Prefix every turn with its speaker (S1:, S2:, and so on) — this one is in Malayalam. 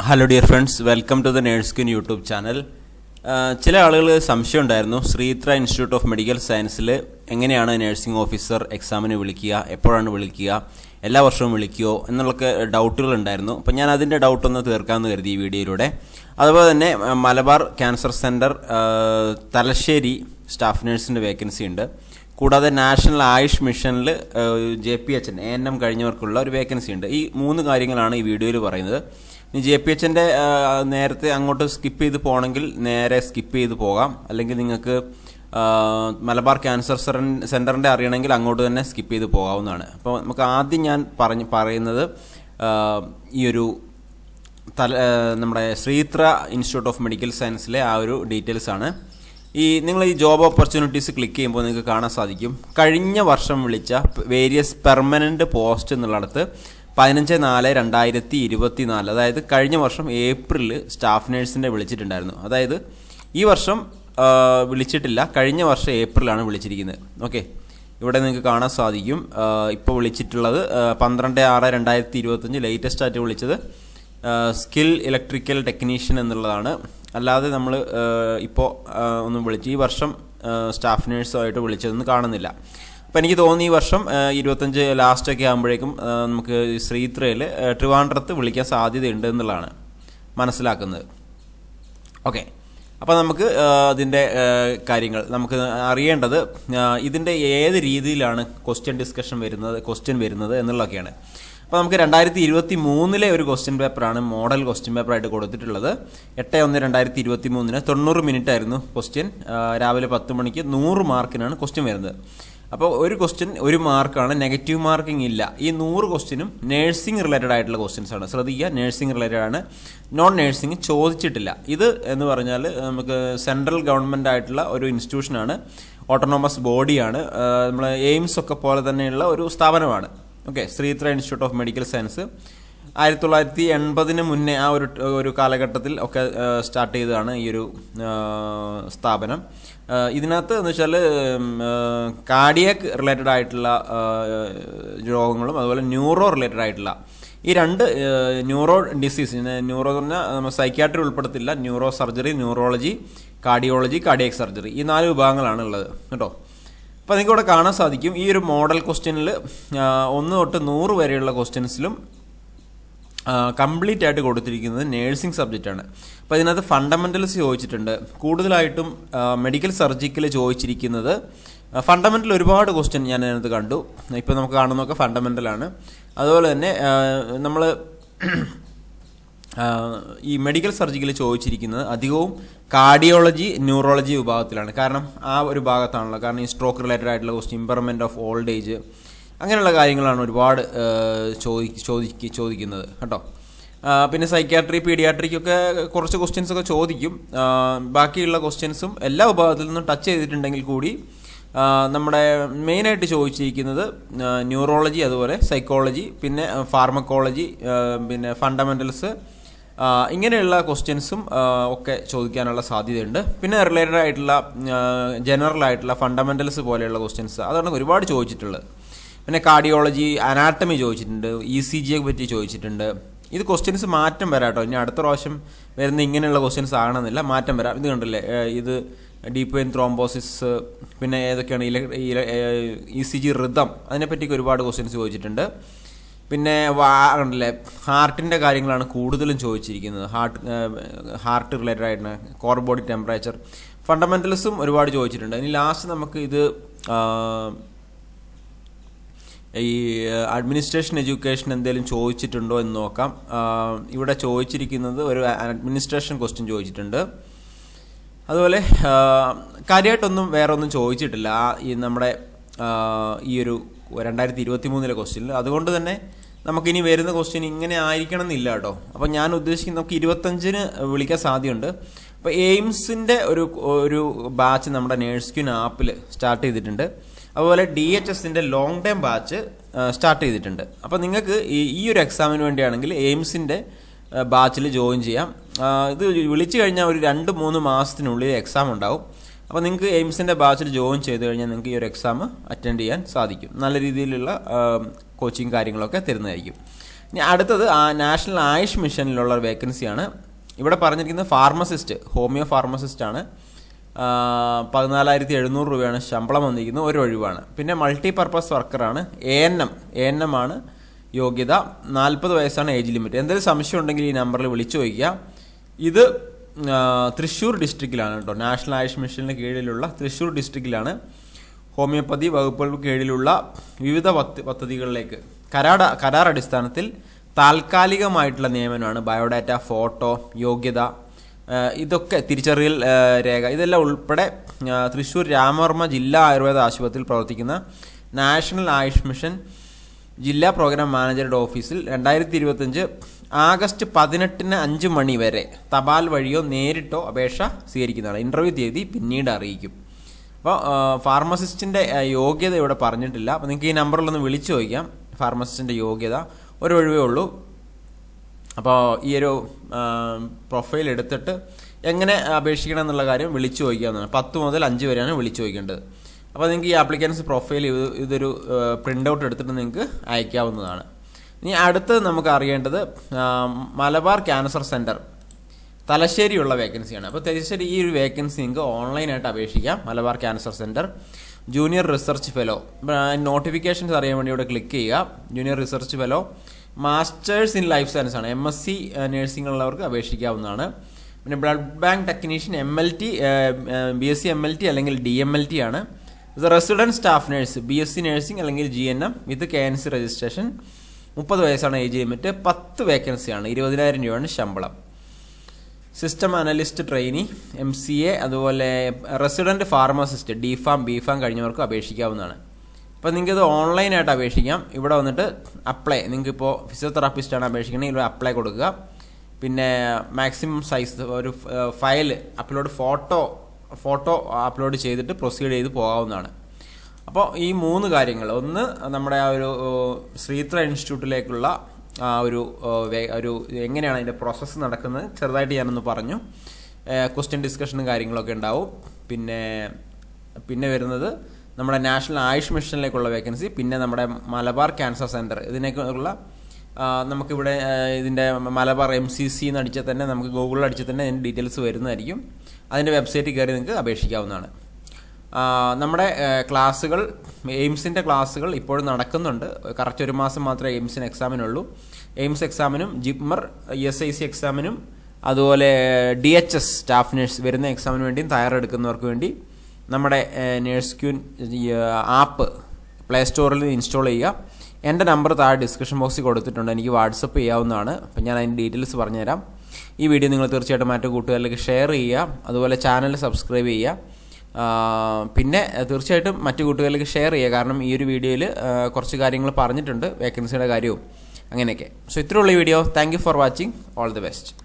S1: Hello dear friends welcome to the nurse queen YouTube channel ചില ആളുകൾ സംശയം ഉണ്ടായിരുന്നു. ശ്രീത്ര ഇൻസ്റ്റിറ്റ്യൂട്ട് ഓഫ് മെഡിക്കൽ സയൻസിൽ എങ്ങനെയാണ് നേഴ്സിംഗ് ഓഫീസർ എക്സാമിന് വിളിക്കുക എപ്പോഴാണ് വിളിക്കുക എല്ലാ വർഷവും വിളിക്കുകയോ എന്നുള്ളൊക്കെ ഡൗട്ടുകൾ ഉണ്ടായിരുന്നു. അപ്പോൾ ഞാൻ അതിന്റെ ഡൗട്ടൊന്ന് തീർക്കാമെന്ന് കരുതി ഈ വീഡിയോയിലൂടെ. അതുപോലെ തന്നെ Malabar cancer centre Thalassery staff നഴ്സിന്റെ vacancy ഉണ്ട്. കൂടാതെ നാഷണൽ ആയുഷ് മിഷനിൽ J P H N N M കഴിഞ്ഞവർക്കുള്ള ഒരു വേക്കൻസി ഉണ്ട്. ഈ മൂന്ന് കാര്യങ്ങളാണ് ഈ വീഡിയോയിൽ പറയുന്നത്. ഇനി ജെ പി എച്ചിന്റെ നേരത്തെ അങ്ങോട്ട് സ്കിപ്പ് ചെയ്ത് പോകണമെങ്കിൽ നേരെ സ്കിപ്പ് ചെയ്ത് പോകാം. അല്ലെങ്കിൽ നിങ്ങൾക്ക് മലബാർ ക്യാൻസർ സെന്ററിന്റെ അറിയണമെങ്കിൽ അങ്ങോട്ട് തന്നെ സ്കിപ്പ് ചെയ്ത് പോകാവുന്നതാണ്. അപ്പോൾ നമുക്ക് ആദ്യം ഞാൻ പറഞ്ഞ് പറയുന്നത് ഈ ഒരു തല നമ്മുടെ ശ്രീത്ര ഇൻസ്റ്റിറ്റ്യൂട്ട് ഓഫ് മെഡിക്കൽ സയൻസിലെ ആ ഒരു ഡീറ്റെയിൽസ് ആണ്. ഈ നിങ്ങൾ ഈ ജോബ് ഓപ്പർച്യൂണിറ്റീസ് ക്ലിക്ക് ചെയ്യുമ്പോൾ നിങ്ങൾക്ക് കാണാൻ സാധിക്കും. കഴിഞ്ഞ വർഷം വിളിച്ച വേരിയസ് പെർമനന്റ് പോസ്റ്റ് എന്നുള്ളിടത്ത് പതിനഞ്ച് നാല് രണ്ടായിരത്തി ഇരുപത്തി നാല് അതായത് കഴിഞ്ഞ വർഷം ഏപ്രിലിൽ സ്റ്റാഫ് നേഴ്സിന്റെ വിളിച്ചിട്ടുണ്ടായിരുന്നു. അതായത് ഈ വർഷം വിളിച്ചിട്ടില്ല. കഴിഞ്ഞ വർഷം ഏപ്രിലാണ് വിളിച്ചിരിക്കുന്നത്. ഓക്കെ. ഇവിടെ നിങ്ങൾക്ക് കാണാൻ സാധിക്കും. ഇപ്പോൾ വിളിച്ചിട്ടുള്ളത് പന്ത്രണ്ട് ആറ് രണ്ടായിരത്തി ഇരുപത്തഞ്ച് ലേറ്റസ്റ്റ് ആയിട്ട് വിളിച്ചത് സ്കിൽ ഇലക്ട്രിക്കൽ ടെക്നീഷ്യൻ എന്നുള്ളതാണ്. അല്ലാതെ നമ്മൾ ഇപ്പോൾ ഒന്നും വിളിച്ച് ഈ വർഷം സ്റ്റാഫ് നേഴ്സുമായിട്ട് വിളിച്ചതൊന്നും കാണുന്നില്ല. അപ്പോൾ എനിക്ക് തോന്നി ഈ വർഷം ഇരുപത്തഞ്ച് ലാസ്റ്റൊക്കെ ആകുമ്പോഴേക്കും നമുക്ക് ശ്രീത്രയിൽ ട്രിവാൻഡ്രത്ത് വിളിക്കാൻ സാധ്യതയുണ്ട് എന്നുള്ളതാണ് മനസ്സിലാക്കുന്നത്. ഓക്കെ. അപ്പോൾ നമുക്ക് അതിന്റെ കാര്യങ്ങൾ. നമുക്ക് അറിയേണ്ടത് ഇതിന്റെ ഏത് രീതിയിലാണ് ക്വസ്റ്റ്യൻ ഡിസ്കഷൻ വരുന്നത് ക്വസ്റ്റ്യൻ വരുന്നത് എന്നുള്ളതൊക്കെയാണ്. അപ്പോൾ നമുക്ക് രണ്ടായിരത്തി ഇരുപത്തി മൂന്നിലെ ഒരു ക്വസ്റ്റ്യൻ പേപ്പറാണ് മോഡൽ ക്വസ്റ്റ്യൻ പേപ്പറായിട്ട് കൊടുത്തിട്ടുള്ളത്. എട്ട് ഒന്ന് രണ്ടായിരത്തി ഇരുപത്തി മൂന്നിന് തൊണ്ണൂറ് മിനിറ്റ് ആയിരുന്നു ക്വസ്റ്റ്യൻ രാവിലെ പത്ത് മണിക്ക് നൂറ് മാർക്കിനാണ് ക്വസ്റ്റ്യൻ വരുന്നത്. അപ്പോൾ ഒരു ക്വസ്റ്റ്യൻ ഒരു മാർക്കാണ് നെഗറ്റീവ് മാർക്കിംഗ് ഇല്ല. ഈ നൂറ് ക്വസ്റ്റ്യനും നേഴ്സിംഗ് റിലേറ്റഡ് ആയിട്ടുള്ള ക്വസ്റ്റ്യൻസ് ആണ്. ശ്രദ്ധിക്കുക നേഴ്സിംഗ് റിലേറ്റഡ് ആണ്. നോൺ നേഴ്സിംഗ് ചോദിച്ചിട്ടില്ല. ഇത് എന്ന് പറഞ്ഞാൽ നമുക്ക് സെൻട്രൽ ഗവൺമെന്റ് ആയിട്ടുള്ള ഒരു ഇൻസ്റ്റിറ്റ്യൂഷനാണ് ഓട്ടോണോമസ് ബോഡിയാണ് നമ്മൾ എയിംസ് ഒക്കെ പോലെ തന്നെയുള്ള ഒരു സ്ഥാപനമാണ്. Okay Sreechitra institute of medical science ആയിരത്തി തൊള്ളായിരത്തി എൺപതിന് മുന്നേ ആ ഒരു ഒരു കാലഘട്ടത്തിൽ ഒക്കെ സ്റ്റാർട്ട് ചെയ്തതാണ് ഈ ഒരു സ്ഥാപനം. ഇതിനകത്ത് എന്ന് വെച്ചാൽ കാർഡിയക് റിലേറ്റഡ് ആയിട്ടുള്ള രോഗങ്ങളും അതുപോലെ ന്യൂറോ റിലേറ്റഡ് ആയിട്ടുള്ള ഈ രണ്ട് ന്യൂറോ ഡിസീസ് ന്യൂറോ എന്ന് പറഞ്ഞാൽ നമ്മൾ psychiatry ഉൾപ്പെടുത്തില്ല neuro surgery neurology cardiology cardiac surgery ഈ നാല് വിഭാഗങ്ങളാണ് ഉള്ളത് കേട്ടോ? അപ്പോൾ നിങ്ങൾക്ക് ഇവിടെ കാണാൻ സാധിക്കും ഈ ഒരു മോഡൽ ക്വസ്റ്റ്യനിൽ ഒന്ന് തൊട്ട് നൂറ് വരെയുള്ള ക്വസ്റ്റ്യൻസിലും കംപ്ലീറ്റ് ആയിട്ട് കൊടുത്തിരിക്കുന്നത് നേഴ്സിംഗ് സബ്ജക്റ്റാണ് അപ്പോൾ ഇതിനകത്ത് ഫണ്ടമെന്റൽസ് ചോദിച്ചിട്ടുണ്ട്. കൂടുതലായിട്ടും മെഡിക്കൽ സർജിക്കൽ ചോദിച്ചിരിക്കുന്നത് ഫണ്ടമെന്റൽ ഒരുപാട് ക്വസ്റ്റ്യൻ ഞാൻ അതിനകത്ത് കണ്ടു. ഇപ്പോൾ നമുക്ക് കാണുന്നതൊക്കെ ഫണ്ടമെന്റലാണ് അതുപോലെ തന്നെ നമ്മൾ ഈ മെഡിക്കൽ സർജിക്കൽ ചോദിച്ചിരിക്കുന്നത് അധികവും കാർഡിയോളജി ന്യൂറോളജി വിഭാഗത്തിലാണ്. കാരണം ആ ഒരു ഭാഗത്താണല്ലോ. കാരണം ഈ സ്ട്രോക്ക് റിലേറ്റഡ് ആയിട്ടുള്ള question impairment of old age അങ്ങനെയുള്ള കാര്യങ്ങളാണ് ഒരുപാട് ചോദി ചോദിക്ക് ചോദിക്കുന്നത് കേട്ടോ. പിന്നെ സൈക്യാട്രി പീഡിയാട്രിക്കൊക്കെ കുറച്ച് ക്വസ്റ്റ്യൻസൊക്കെ ചോദിക്കും. ബാക്കിയുള്ള ക്വസ്റ്റ്യൻസും എല്ലാ വിഭാഗത്തിൽ നിന്നും ടച്ച് ചെയ്തിട്ടുണ്ടെങ്കിൽ കൂടി നമ്മുടെ മെയിനായിട്ട് ചോദിച്ചിരിക്കുന്നത് ന്യൂറോളജി അതുപോലെ സൈക്കോളജി പിന്നെ ഫാർമക്കോളജി പിന്നെ ഫണ്ടമെന്റൽസ് ഇങ്ങനെയുള്ള ക്വസ്റ്റ്യൻസും ഒക്കെ ചോദിക്കാനുള്ള സാധ്യതയുണ്ട്. പിന്നെ റിലേറ്റഡ് ആയിട്ടുള്ള ജനറൽ ആയിട്ടുള്ള ഫണ്ടമെന്റൽസ് പോലെയുള്ള ക്വസ്റ്റ്യൻസ് അതാണ് ഒരുപാട് ചോദിച്ചിട്ടുള്ളത്. പിന്നെ കാർഡിയോളജി അനാട്ടമി ചോദിച്ചിട്ടുണ്ട് ഇ സി ജിയെ പറ്റി ചോദിച്ചിട്ടുണ്ട്. ഇത് ക്വസ്റ്റ്യൻസ് മാറ്റം വരാം കേട്ടോ. ഇനി അടുത്ത പ്രാവശ്യം വരുന്ന ഇങ്ങനെയുള്ള ക്വസ്റ്റ്യൻസ് ആകണമെന്നില്ല മാറ്റം വരാം. ഇത് കണ്ടില്ലേ ഇത് ഡീപ്പ് വെയിൻ ത്രോംബോസിസ് പിന്നെ ഏതൊക്കെയാണ് ഇല ഇ സി ജി റിതം അതിനെപ്പറ്റിയൊക്കെ ഒരുപാട് ക്വസ്റ്റ്യൻസ് ചോദിച്ചിട്ടുണ്ട്. പിന്നെ ഉണ്ടല്ലേ ഹാർട്ടിന്റെ കാര്യങ്ങളാണ് കൂടുതലും ചോദിച്ചിരിക്കുന്നത്. ഹാർട്ട് ഹാർട്ട് റിലേറ്റഡ് ആയിട്ടുള്ള കോർ ബോഡി ടെമ്പറേച്ചർ ഫണ്ടമെന്റൽസും ഒരുപാട് ചോദിച്ചിട്ടുണ്ട്. ഇനി ലാസ്റ്റ് നമുക്ക് ഇത് ഈ അഡ്മിനിസ്ട്രേഷൻ എഡ്യൂക്കേഷൻ എന്തെങ്കിലും ചോദിച്ചിട്ടുണ്ടോ എന്ന് നോക്കാം. ഇവിടെ ചോദിച്ചിരിക്കുന്നത് ഒരു അഡ്മിനിസ്ട്രേഷൻ ക്വസ്റ്റ്യൻ ചോദിച്ചിട്ടുണ്ട്. അതുപോലെ കാര്യമായിട്ടൊന്നും വേറെ ഒന്നും ചോദിച്ചിട്ടില്ല. ഈ നമ്മുടെ ഈ ഒരു രണ്ടായിരത്തി ഇരുപത്തി മൂന്നിലെ ക്വസ്റ്റ്യനിൽ അതുകൊണ്ട് തന്നെ നമുക്കിനി വരുന്ന ക്വസ്റ്റ്യൻ ഇങ്ങനെ ആയിരിക്കണം എന്നില്ല കേട്ടോ. അപ്പോൾ ഞാൻ ഉദ്ദേശിക്കുന്നത് നമുക്ക് ഇരുപത്തഞ്ചിന് വിളിക്കാൻ സാധ്യതയുണ്ട്. അപ്പോൾ എയിംസിന്റെ ഒരു ഒരു ബാച്ച് നമ്മുടെ നേഴ്സ് ക്യൂൻ ആപ്പിൽ സ്റ്റാർട്ട് ചെയ്തിട്ടുണ്ട്. അതുപോലെ ഡി എച്ച് എസിന്റെ ലോങ് ടേം ബാച്ച് സ്റ്റാർട്ട് ചെയ്തിട്ടുണ്ട്. അപ്പോൾ നിങ്ങൾക്ക് ഈ ഒരു എക്സാമിന് വേണ്ടിയാണെങ്കിൽ എയിംസിന്റെ ബാച്ചിൽ ജോയിൻ ചെയ്യാം. ഇത് വിളിച്ചു കഴിഞ്ഞാൽ ഒരു രണ്ട് മൂന്ന് മാസത്തിനുള്ളിൽ എക്സാം ഉണ്ടാവും. അപ്പോൾ നിങ്ങൾക്ക് എയിംസിന്റെ ബാച്ചിൽ ജോയിൻ ചെയ്ത് കഴിഞ്ഞാൽ നിങ്ങൾക്ക് ഈ ഒരു എക്സാം അറ്റൻഡ് ചെയ്യാൻ സാധിക്കും. നല്ല രീതിയിലുള്ള കോച്ചിങ് കാര്യങ്ങളൊക്കെ തരുന്നതായിരിക്കും. ഇനി അടുത്തത് നാഷണൽ ആയുഷ് മിഷനിലുള്ള വേക്കൻസിയാണ് ഇവിടെ പറഞ്ഞിരിക്കുന്നത് ഫാർമസിസ്റ്റ് ഹോമിയോ ഫാർമസിസ്റ്റ് ആണ്. ആ, പതിനാലായിരത്തി എഴുന്നൂറ് രൂപയാണ് ശമ്പളം വന്നിരിക്കുന്നത്. ഒരു ഒഴിവാണ്. പിന്നെ multi purpose വർക്കറാണ് A N M A N M ആണ് യോഗ്യത. നാൽപ്പത് വയസ്സാണ് ഏജ് ലിമിറ്റ് എന്തെങ്കിലും സംശയം ഉണ്ടെങ്കിൽ ഈ നമ്പറിൽ വിളിച്ചു ചോദിക്കുക. ഇത് തൃശ്ശൂർ ഡിസ്ട്രിക്റ്റിലാണ് കേട്ടോ. നാഷണൽ ആയുഷ് മിഷന് കീഴിലുള്ള തൃശ്ശൂർ ഡിസ്ട്രിക്റ്റിലാണ് ഹോമിയോപ്പതി വകുപ്പുകൾക്ക് കീഴിലുള്ള വിവിധ പദ്ധ- പദ്ധതികളിലേക്ക്. കരാട കരാർ അടിസ്ഥാനത്തിൽ താൽക്കാലികമായിട്ടുള്ള നിയമനമാണ്. ബയോഡാറ്റ ഫോട്ടോ യോഗ്യത ഇതൊക്കെ തിരിച്ചറിയൽ രേഖ. ഇതെല്ലാം ഉൾപ്പെടെ തൃശ്ശൂർ രാമവർമ്മ ജില്ലാ ആയുർവേദ ആശുപത്രിയിൽ പ്രവർത്തിക്കുന്ന നാഷണൽ ആയുഷ് മിഷൻ ജില്ലാ പ്രോഗ്രാം മാനേജറുടെ ഓഫീസിൽ രണ്ടായിരത്തി ഇരുപത്തഞ്ച് ആഗസ്റ്റ് പതിനെട്ടിന് അഞ്ച് മണി വരെ തപാൽ വഴിയോ നേരിട്ടോ അപേക്ഷ സ്വീകരിക്കുന്നതാണ്. ഇന്റർവ്യൂ തീയതി പിന്നീട് അറിയിക്കും. അപ്പോൾ ഫാർമസിസ്റ്റിന്റെ യോഗ്യത ഇവിടെ പറഞ്ഞിട്ടില്ല. അപ്പോൾ നിങ്ങൾക്ക് ഈ നമ്പറിലൊന്ന് വിളിച്ചു ചോദിക്കാം. ഫാർമസിസ്റ്റിന്റെ യോഗ്യത. ഒരു ഒഴിവേ ഉള്ളൂ. അപ്പോൾ ഈ ഒരു പ്രൊഫൈൽ എടുത്തിട്ട് എങ്ങനെ അപേക്ഷിക്കണം എന്നുള്ള കാര്യം വിളിച്ചു ചോദിക്കാവുന്നതാണ്. പത്ത് മുതൽ അഞ്ച് വരെയാണ് വിളിച്ചു ചോദിക്കേണ്ടത്. അപ്പോൾ നിങ്ങൾക്ക് ഈ ആപ്ലിക്കൻസ് പ്രൊഫൈൽ ഇത് ഇതൊരു പ്രിന്റ് ഔട്ട് എടുത്തിട്ട് നിങ്ങൾക്ക് അയക്കാവുന്നതാണ്. ഇനി അടുത്തത് നമുക്ക് അറിയേണ്ടത് മലബാർ ക്യാൻസർ സെന്റർ തലശ്ശേരിയുള്ള വേക്കൻസിയാണ്. അപ്പോൾ തലശ്ശേരി ഈ ഒരു വേക്കൻസി നിങ്ങൾക്ക് ഓൺലൈനായിട്ട് അപേക്ഷിക്കാം. Malabar cancer centre junior research fellow. Notifications അറിയാൻ വേണ്ടി ഇവിടെ ക്ലിക്ക് ചെയ്യുക. Junior research fellow. Masters in life science ആണ്. എം എസ് സി നഴ്സിംഗ് ഉള്ളവർക്ക് അപേക്ഷിക്കാവുന്നതാണ്. പിന്നെ blood bank technician M L T B S C M L T അല്ലെങ്കിൽ ഡി എം എൽ ടി ആണ്. ഇത് resident staff nurse B S C nursing അല്ലെങ്കിൽ G N M with K N C registration മുപ്പത് വയസ്സാണ് ഏജ് ലിമിറ്റ് പത്ത് വേക്കൻസിയാണ് ഇരുപതിനായിരം രൂപയാണ് ശമ്പളം. System analyst trainee M C A അതുപോലെ resident pharmacist D pharm B pharm കഴിഞ്ഞവർക്ക് അപേക്ഷിക്കാവുന്നതാണ്. അപ്പോൾ നിങ്ങൾക്ക് ഇത് ഓൺലൈനായിട്ട് അപേക്ഷിക്കാം. ഇവിടെ വന്നിട്ട് അപ്ലൈ നിങ്ങൾക്ക് ഇപ്പോൾ ഫിസിയോതെറാപ്പിസ്റ്റാണ് അപേക്ഷിക്കണമെങ്കിൽ ഇവിടെ അപ്ലൈ കൊടുക്കുക. പിന്നെ മാക്സിമം സൈസ് ഒരു file upload photo photo upload ചെയ്തിട്ട് പ്രൊസീഡ് ചെയ്ത് പോകാവുന്നതാണ്. അപ്പോൾ ഈ മൂന്ന് കാര്യങ്ങൾ. ഒന്ന് നമ്മുടെ ആ ഒരു ശ്രീത്ര ഇൻസ്റ്റിറ്റ്യൂട്ടിലേക്കുള്ള ആ ഒരു ഒരു എങ്ങനെയാണ് അതിന്റെ പ്രോസസ്സ് നടക്കുന്നത്? ചെറുതായിട്ട് ഞാനൊന്ന് പറഞ്ഞു. ക്വസ്റ്റ്യൻ ഡിസ്കഷനും കാര്യങ്ങളൊക്കെ ഉണ്ടാവും. പിന്നെ പിന്നെ വരുന്നത് നമ്മുടെ നാഷണൽ ആയുഷ് മിഷനിലേക്കുള്ള വേക്കൻസി പിന്നെ നമ്മുടെ മലബാർ ക്യാൻസർ സെന്റർ ഇതിനേക്കുള്ള നമുക്കിവിടെ ഇതിന്റെ മലബാർ എം സി സി എന്ന് അടിച്ചാൽ തന്നെ നമുക്ക് ഗൂഗിളിൽ അടിച്ചാൽ തന്നെ അതിന്റെ ഡീറ്റെയിൽസ് വരുന്നതായിരിക്കും. അതിന്റെ വെബ്സൈറ്റിൽ കയറി നിങ്ങൾക്ക് അപേക്ഷിക്കാവുന്നതാണ്. നമ്മുടെ ക്ലാസ്സുകൾ എയിംസിന്റെ ക്ലാസ്സുകൾ ഇപ്പോഴും നടക്കുന്നുണ്ട്. കറക്റ്റ് ഒരു മാസം മാത്രമേ എയിംസിന് എക്സാമിനുള്ളൂ. AIIMS എക്സാമിനും JIPMER E S I C എക്സാമിനും അതുപോലെ D H S staff nurse വരുന്ന എക്സാമിന് വേണ്ടിയും തയ്യാറെടുക്കുന്നവർക്ക് വേണ്ടി നമ്മുടെ നേഴ്സ് ക്യൂൻ ആപ്പ് പ്ലേ സ്റ്റോറിൽ ഇൻസ്റ്റാൾ ചെയ്യുക. എന്റെ നമ്പർ താഴെ ഡിസ്ക്രിപ്ഷൻ ബോക്സിൽ കൊടുത്തിട്ടുണ്ട്. എനിക്ക് വാട്സപ്പ് ചെയ്യാവുന്നതാണ്. അപ്പം ഞാൻ അതിന്റെ ഡീറ്റെയിൽസ് പറഞ്ഞുതരാം. ഈ വീഡിയോ നിങ്ങൾ തീർച്ചയായിട്ടും മറ്റു കൂട്ടുകാരിലേക്ക് ഷെയർ ചെയ്യുക. അതുപോലെ ചാനൽ സബ്സ്ക്രൈബ് ചെയ്യുക. പിന്നെ തീർച്ചയായിട്ടും മറ്റു കൂട്ടുകാരിലേക്ക് ഷെയർ ചെയ്യുക. കാരണം ഈ ഒരു വീഡിയോയിൽ കുറച്ച് കാര്യങ്ങൾ പറഞ്ഞിട്ടുണ്ട്. വേക്കൻസിയുടെ കാര്യവും അങ്ങനെയൊക്കെ. സോ ഇത്രയുള്ള video thank for watching all the best